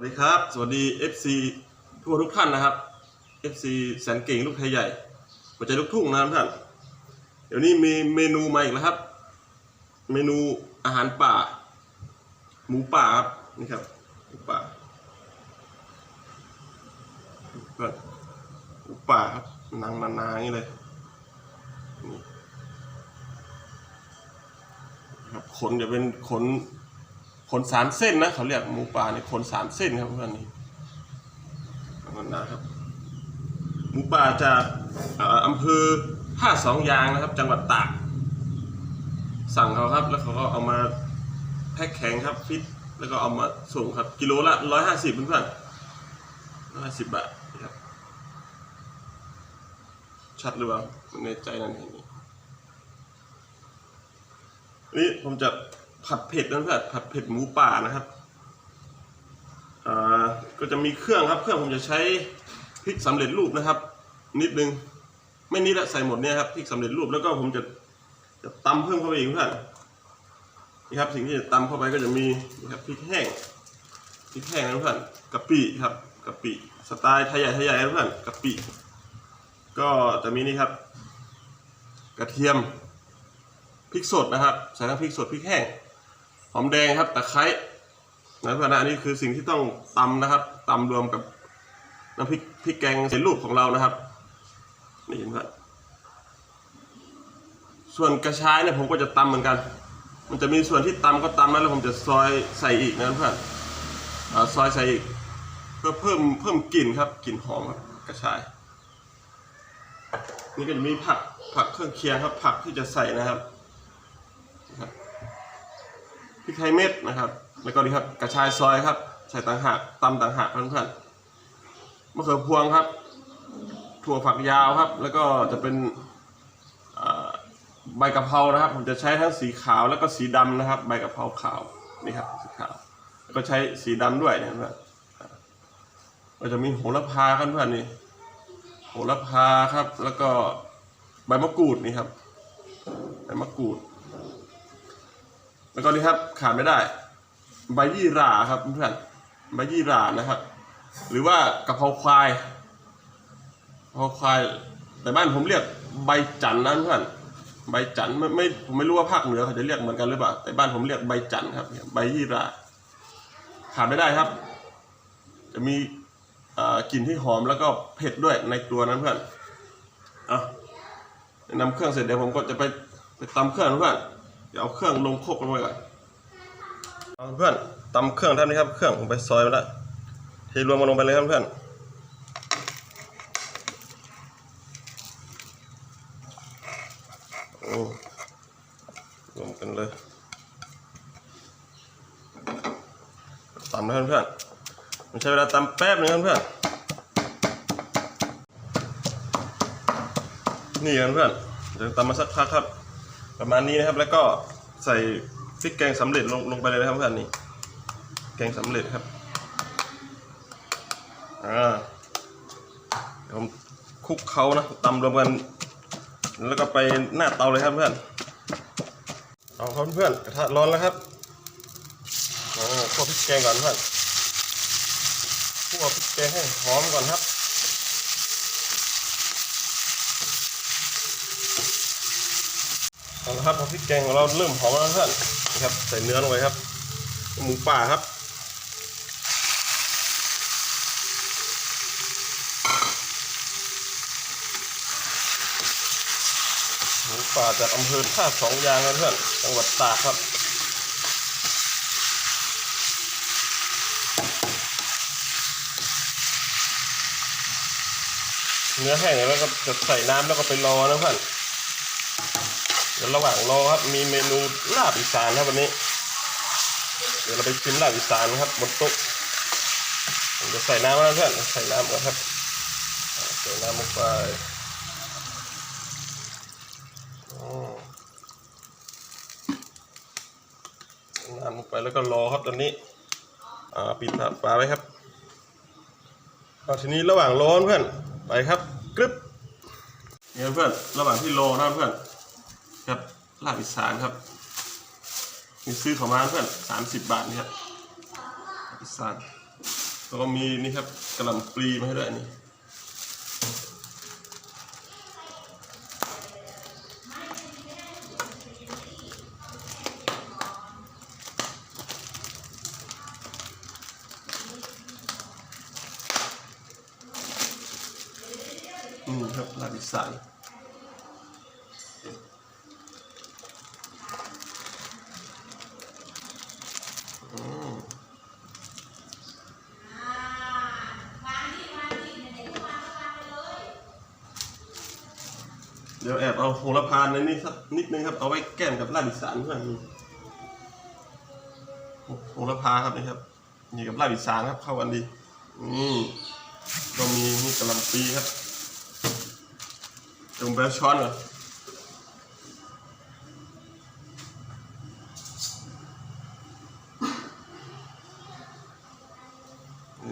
วัสดีครับ สวัสดี FC ทั่วทุกท่านนะครับ FC แสนเก่งลูกไทยใหญ่หัวใจลูกทุ่งนะครับท่าน เดี๋ยวนี้มีเมนูมาอีกแล้วครับ เมนูอาหารป่า หมูป่าครับนี่ครับหมูป่าหมูป่าครับนางนานาอย่างนี้เลยครับขนจะเป็นขน ขนสามเส้นนะเขาเรียกหมูป่าเนี่ยขนสามเส้นครับเพื่อนนี่นนะครับ หมูป่าจากอำเภอท่าสองยางนะครับ จังหวัดตากสั่งเขาครับ แล้วเขาก็เอามาแพ็คแข็งครับฟิตแล้วก็เอามาส่งครับ กิโลละร้อยห้าสิบเพื่อนร้อยห้าสิบบาทครับ ชัดหรือเปล่าไม่แน่ใจนั่นเองนี่ผมจะ ผัดเผ็ดนะเพื่อนผัดเผ็ดหมูป่านะครับอ่าก็จะมีเครื่องครับ เครื่องผมจะใช้พริกสำเร็จรูปนะครับ นิดนึงไม่นิดละใส่หมดเนี่ยครับพริกสำเร็จรูปแล้วก็ผมจะจะตำเพิ่มเข้าไปอีกเพื่อนนี่ครับสิ่งที่จะตำเข้าไปก็จะมีนี่ครับพริกแห้งพริกแห้งนะเพื่อนกะปิครับกะปิสไตล์ไทยใหญ่ไทยใหญ่นะเพื่อนกะปิก็จะมีนี่ครับ กระเทียมพริกสดนะครับใส่ทั้งพริกสดพริกแห้ง อมแดงครับตะไคร้นะเพื่อนนะนี้คือสิ่งที่ต้องตำนะครับตำรวมกับน้ำพริกพริกแกงเสร็จรูปของเรานะครับนี่เห็นไหมส่วนกระชายเนี่ยผมก็จะตำเหมือนกัน มันจะมีส่วนที่ตำก็ตำนะแล้วผมจะซอยใส่อีกนะเพื่อนซอยใส่อีกเพื่อเพิ่มเพิ่มกลิ่นครับกลิ่นหอมครับกระชาย นี่ก็จะมีผักผักเครื่องเคียงครับ ผักที่จะใส่นะครับ ริกไทยเม็ดนะครับแล้วก็นี่ครับกระชายซอยครับ ใส่ต่างหากตำต่างหากเพื่อนๆมะเขือพวงครับ ถั่วฝักยาวครับ แล้วก็จะเป็นใบกะเพรานะครับ ผมจะใช้ทั้งสีขาวแล้วก็สีดำนะครับ ใบกะเพราขาวนี่ครับสีขาวก็ใช้สีดำด้วยเนี่ยเพื่อนก็จะมีโหระพาครับเพื่อนนี่โหระพาครับ แล้วก็ใบมะกรูดนี่ครับใบมะกรูด แล้วก็นี่ครับขาดไม่ได้ ใบยี่หร่าครับเพื่อนใบยี่หร่านะครับ หรือว่ากะเพราควายกะเพราควาย แต่บ้านผมเรียกใบจันนะเพื่อนใบจันไม่ไม่ผมไม่รู้ว่าภาคเหนือเขาจะเรียกเหมือนกันหรือเปล่าแต่บ้านผมเรียกใบจันครับใบยี่หร่าขาดไม่ได้ครับ จะมีกลิ่นที่หอมแล้วก็เผ็ดด้วยในตัวนั้นเพื่อนอะนำเครื่องเสร็จเดี๋ยวผมก็จะไปไปตำเครื่องเพื่อน เดี๋ยวเอาเครื่องลงโคกลงไปก่อนเอาเพื่อนตำเครื่องท่านนี้ครับ เครื่องผมไปซอยมาแล้วเทรวมมาลงไปเลยครับเพื่อนโอ้รวมกันเลยตำนะเพื่อนๆมันใช้เวลาตำแป๊บนึงครับเพื่อนนี่ครับเพื่อนเดี๋ยวตำมาสักพักครับ ประมาณนี้นะครับ แล้วก็ใส่พริกแกงสำเร็จลงลงไปเลยนะครับเพื่อนนี่แกงสำเร็จครับอ่าเดี๋ยวผมคลุกเขานะตำรวมกันแล้วก็ไปหน้าเตาเลยครับเพื่อนเอาครับเพื่อนกระทะร้อนแล้วครับอ๋อคั่วพริกแกงก่อนเพื่อนคั่วพริกแกงให้หอมก่อนครับ เอาละครับพอพริกแกงของเราเริ่มหอมแล้วเพื่อนนะครับใส่เนื้อลงไปครับ หมูป่าครับหมูป่าจากอำเภอท่าสองยางนะเพื่อนจังหวัดตากครับเนื้อแห้งแล้วก็จะใส่น้ำแล้วก็ไปรอนะเพื่อน ระหว่างรอครับมีเมนูลาบอีสานครับวันนี้ เดี๋ยวเราไปชิมลาบอีสานครับบนโต๊ะผมจะใส่น้ำนะเพื่อนใส่น้ำก่อนครับใส่น้ำลงไปน้ำลงไปแล้วก็รอครับตอนนี้อ่าปิดฝาไว้ครับเอาทีนี้ระหว่างรอเพื่อนไปครับกรึบเนี่ยเพื่อนระหว่างที่รอนะเพื่อน ครับลาบอีสานครับมีซื้อของมาเพื่อนสามสิบบาทนี่ครับลาบอีสานแล้วก็มีนี่ครับกระหล่ำปลีมาให้ด้วยนี่อืมครับลาบอีสาน ดี๋ยวแอบเอาโหระพาในนี้สักนิดนึงครับ เอาไว้แก้มกับลาบอีสานเพื่อนโหระพาครับนี่ครับนี่กับลาบอีสานครับเข้ากันดีอืมก็มีนี่กะหล่ำปีครับจงแบลช้อนก่อน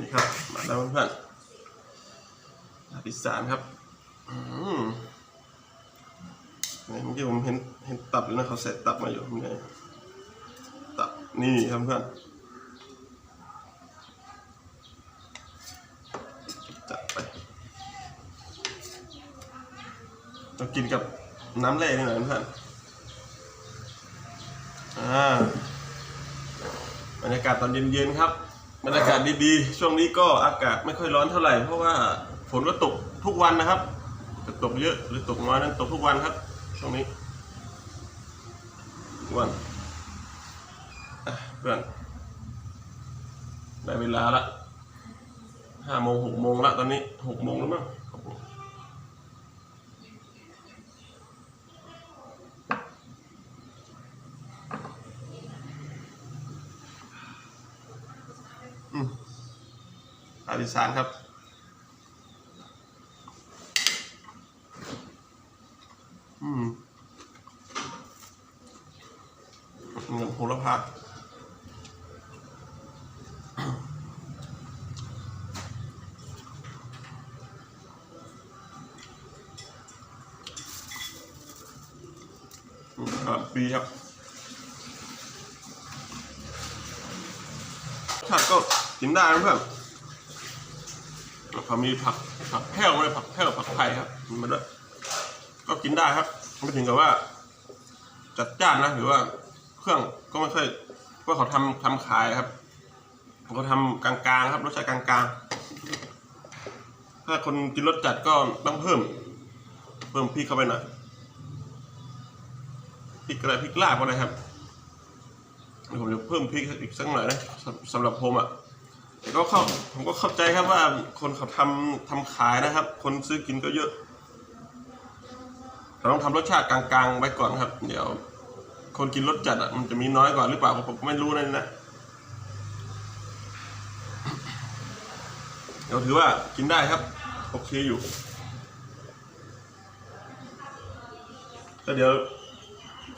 นี่ครับ มาแล้วเพื่อนลาบอีสานครับ อืม นี่เมื่อกี้ผมเห็นเห็นตับอยู่นะเขาใส่ตับมาอยู่นี่ตับนี่ครับเพื่อนจัดไปเรากินกับน้ำเล่นี่หน่อยเพื่อนอ่าบรรยากาศตอนเย็นๆครับบรรยากาศดีๆ ช่วงนี้ก็อากาศไม่ค่อยร้อนเท่าไหร่เพราะว่าฝนก็ตกทุกวันนะครับจะตกเยอะหรือตกน้อยนั้นตกทุกวันครับ ช่วงนี้ทุกวันเพื่อนได้เวลาละห้าโมงหกโมงละตอนนี้หกโมงแล้วมั้งอืมอาดิสานครับ อืมเงินโหระพาามปีครับผักก็กินได้นะเพื่อนแล้วเขามีผักผักแพ้วด้วยผักแพ้วผักไผ่ครับมีมาด้วยก็กินได้ครับไม่ถึงกับว่า จัดจ้านนะหรือว่าเครื่องก็ไม่ค่อยว่าเขาทำทำขายครับเขาทำกลางๆครับรสชาติกลางๆ ถ้าคนกินรสจัดก็ต้องเพิ่ม เพิ่มพริกเข้าไปหน่อย พริกอะไรพริกลาบก็ได้ครับเดี๋ยวผมจะเพิ่มพริกอีกสักหน่อยนะสำหรับผมอะแต่ก็เข้าผมก็เข้าใจครับว่าคนเขาทำทำขายนะครับ คนซื้อกินก็เยอะเราต้องทำรสชาติกลางๆไว้ก่อนครับ เดี๋ยว คนกินรสจัดอะมันจะมีน้อยกว่าหรือเปล่าผมไม่รู้นั่นนะเดี๋ยวถือว่ากินได้ครับ โอเคอยู่ก็เดี๋ยว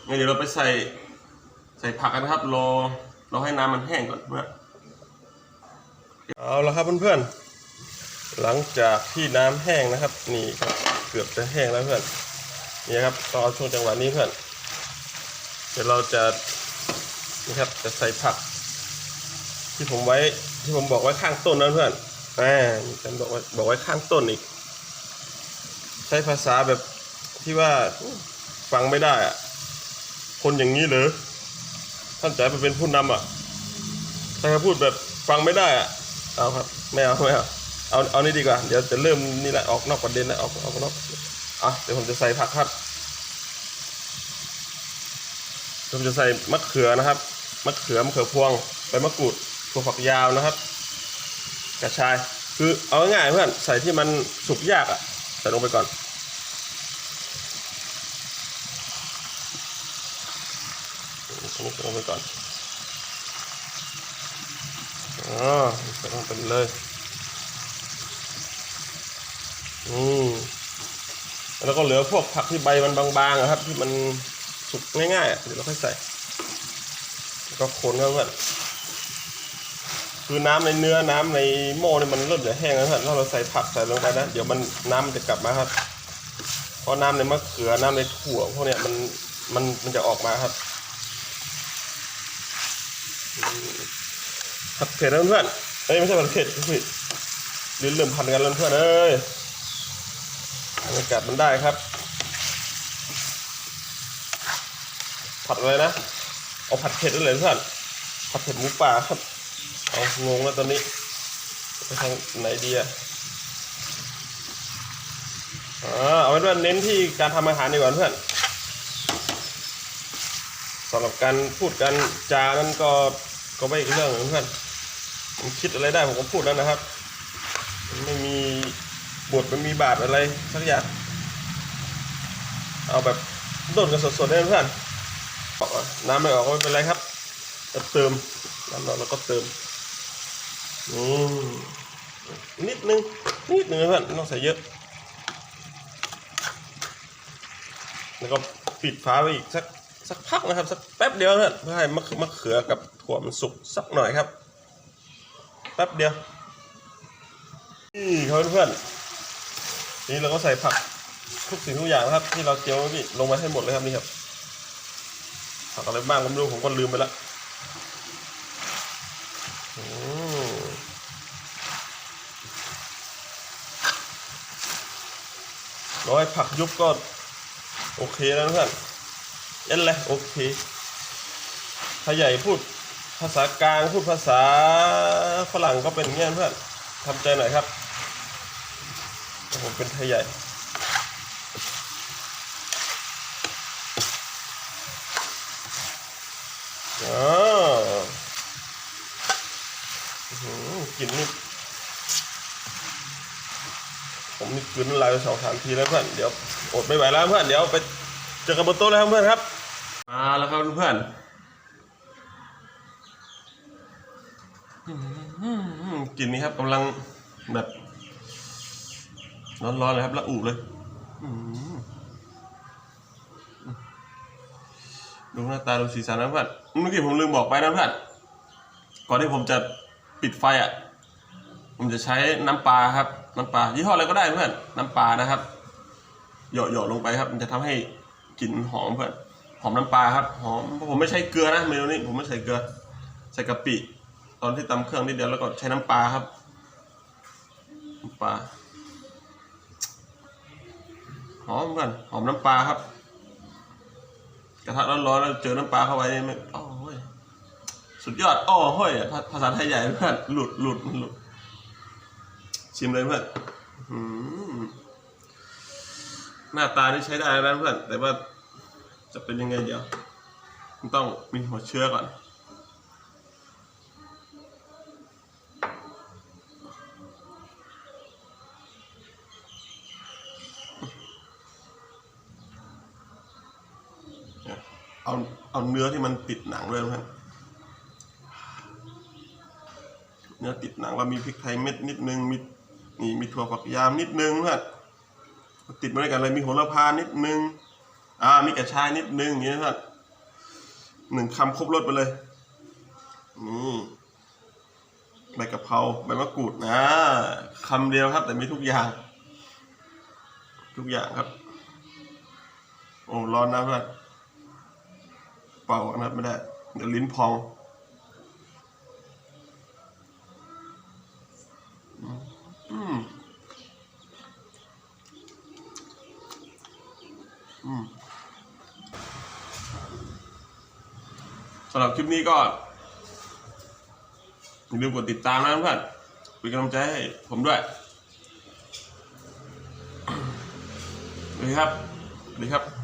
งั้นเดี๋ยวเราไปใส่ใส่ผักกันนะครับ รอรอให้น้ำมันแห้งก่อนเพื่อนเอาละครับเพื่อนๆ หลังจากที่น้ำแห้งนะครับ นี่ครับเกือบจะแห้งแล้วเพื่อนนี่ครับต้องเอาช่วงจังหวะนี้เพื่อนเดี๋ยวเราจะนี่ครับจะใส่ผัก ที่ผมไว้ที่ผมบอกไว้ข้างต้นนะเพื่อนอ่าผมบอกไว้บอกไว้ข้างต้นอีก ใช้ภาษาแบบที่ว่าฟังไม่ได้อะ คนอย่างนี้เหรอท่านจะไปเป็นผู้นำอะถ้าเขาพูดแบบฟังไม่ได้อะเอาครับไม่เอาไม่เอาเอาเอานี่ดีกว่า เดี๋ยวจะเริ่มนี่แหละออกนอกประเด็นแล้วออกออกนอกอะเดี๋ยวผมจะใส่ผักครับผมจะใส่มะเขือนะครับมะเขือมะเขือพวงใบมะกรูดถั่วฝักยาวนะครับ กระชายคือเอาง่ายเพื่อนใส่ที่มันสุกยากอะใส่ลงไปก่อน ใส่ลง ไปก่อนอ๋อใส่ลงไปเลยอืมแล้วก็เหลือพวกผักที่ใบมันบางๆอะครับ ที่มันสุกง่ายๆเดี๋ยวเราค่อยใส่แล้วก็คนแล้วเพื่อนคือน้ำในเนื้อน้ำในหม้อเนี่ยมันเริ่มจะแห้งแล้วเพื่อนถ้าเราใส่ผักใส่ลงไปนะเดี๋ยวมันน้ำมันจะกลับมาครับเพราะน้ำในมะเขือน้ำในถั่วพวกเนี้ยมันมันมันจะออกมาครับ ผัดเผ็ดแล้วเพื่อนเอ้ยไม่ใช่ผัดเผ็ดพี่ลิ้นเริ่มพันกันแล้วเพื่อนเอ้ยบรรยากาศมันได้ครับ ผัดอะไรนะ เอาผัดเผ็ดได้เลยเพื่อนผัดเผ็ดหมูป่าครับ เอางงแล้วตอนนี้ไปทางไหนดีอะอ่าเอาเป็นว่าเน้นที่การทำอาหารดีกว่าเพื่อนำหรับการพูดการจานั้นก็ก็ไม่อีกเรื่องหนึ่งเพื่อนผมคิดอะไรได้ผมก็พูดแล้วนะครับ ไม่มีบทมันมีบาทอะไรสักอย่างเอาแบบโดนกันสดๆได้เพื่อนน้ำไม่ออกก็ไม่เป็นไรครับเติมน้ำเราแล้วก็เติมอืมนิดนึงนิดนึงเพื่อนต้องใส่เยอะ แล้วก็ปิดฝาไว้อีกสัก สักพักนะครับ สักแป๊บเดียวนะเพื่อให้มะเขือมะเขือกับถั่วมันสุกสักหน่อยครับแป๊บเดียวนี่ครับเพื่อนๆนี่เราก็ใส่ผักทุกสิ่งทุกอย่างนะครับ ที่เราเจียวเมื่ลงมาให้หมดเลยครับนี่ครับผักอะไรบ้างก็ไม่รู้ผมก็ลืมไปละร้อยผักยุบก็โอเคแล้วเพื่อน เอ็นเลยโอเคถ้าใหญ่พูดภาษากลางพูดภาษาฝรั่งก็เป็นงเงี้ยเพื่อนทำใจหน่อยครับผมเป็นไทยใหญ่อ๋อหือกลิ่นนี่ผมนี่คืนลายไปสองสามทีแล้วเพื่อนเดี๋ยวอดไม่ไหวแล้วเพื่อนเดี๋ยวไปเจอกันบนโต๊ะเลยครับเพื่อนครับ มาแล้วครับเพื่อนอืมกลิ่นนี้ครับกำลังแบบร้อนๆเลยครับละอุเลยอืมดูหน้าตาดูสีสันนะเพื่อนเมื่อกี้ผมลืมบอกไปนะเพื่อนก่อนที่ผมจะปิดไฟอะ ผมจะใช้น้ำปลาครับ น้ำปลายี่ห้ออะไรก็ได้เพื่อนน้ำปลานะครับหยอดๆลงไปครับ มันจะทำให้กลิ่นหอมเพื่อน หอมน้ำปลาครับหอมผมไม่ใช้เกลือนะเมนูนี้ผมไม่ใส่เกลือ ใส่กะปิ ตอนที่ตำเครื่องนิดเดียวแล้วก็ใช้น้ำปลาครับน้ำปลาหอมเพื่อนหอมน้ำปลาครับ กระทะร้อนๆแล้วเจอน้ำปลาเข้าไปนี่มันโอ้ยสุดยอดอ้อห้ยภาษาไทยใหญ่เพื่อนหลุดหลุดมันหลุดชิมเลยเพื่อนหน้าตานี่ใช้ได้แล้วเพื่อนแต่ว่า จะเป็นยังไงเดี๋ยวมันต้องมีหัวเชื้อก่อน เอาเอาเนื้อที่มันติดหนังเลยเพื่อนเนื้อติดหนังแล้วมีพริกไทยเม็ดนิดนึงมีนี่มีถั่วฝักยาวนิดนึงเพื่อนติดมาด้วยกันเลยมีโหระพานิดนึง อ่ามีกระชายนิดนึงอย่างเงี้ยเพื่อนหนึ่งคำครบรสไปเลยนี่ใบกะเพราใบมะกรูดนะคำเดียวครับ แต่มีทุกอย่าง ทุกอย่างครับ โอ้ร้อนนะเพื่อนเป่านะไม่ได้ เดี๋ยวลิ้นพองอืมอืมำหรับคลิปนี้ก็อย่าลืมกดติดตามนะเพื่อนเป็นกำลังใจให้ผมด้วยสวัสดีครับสวัสดีครับ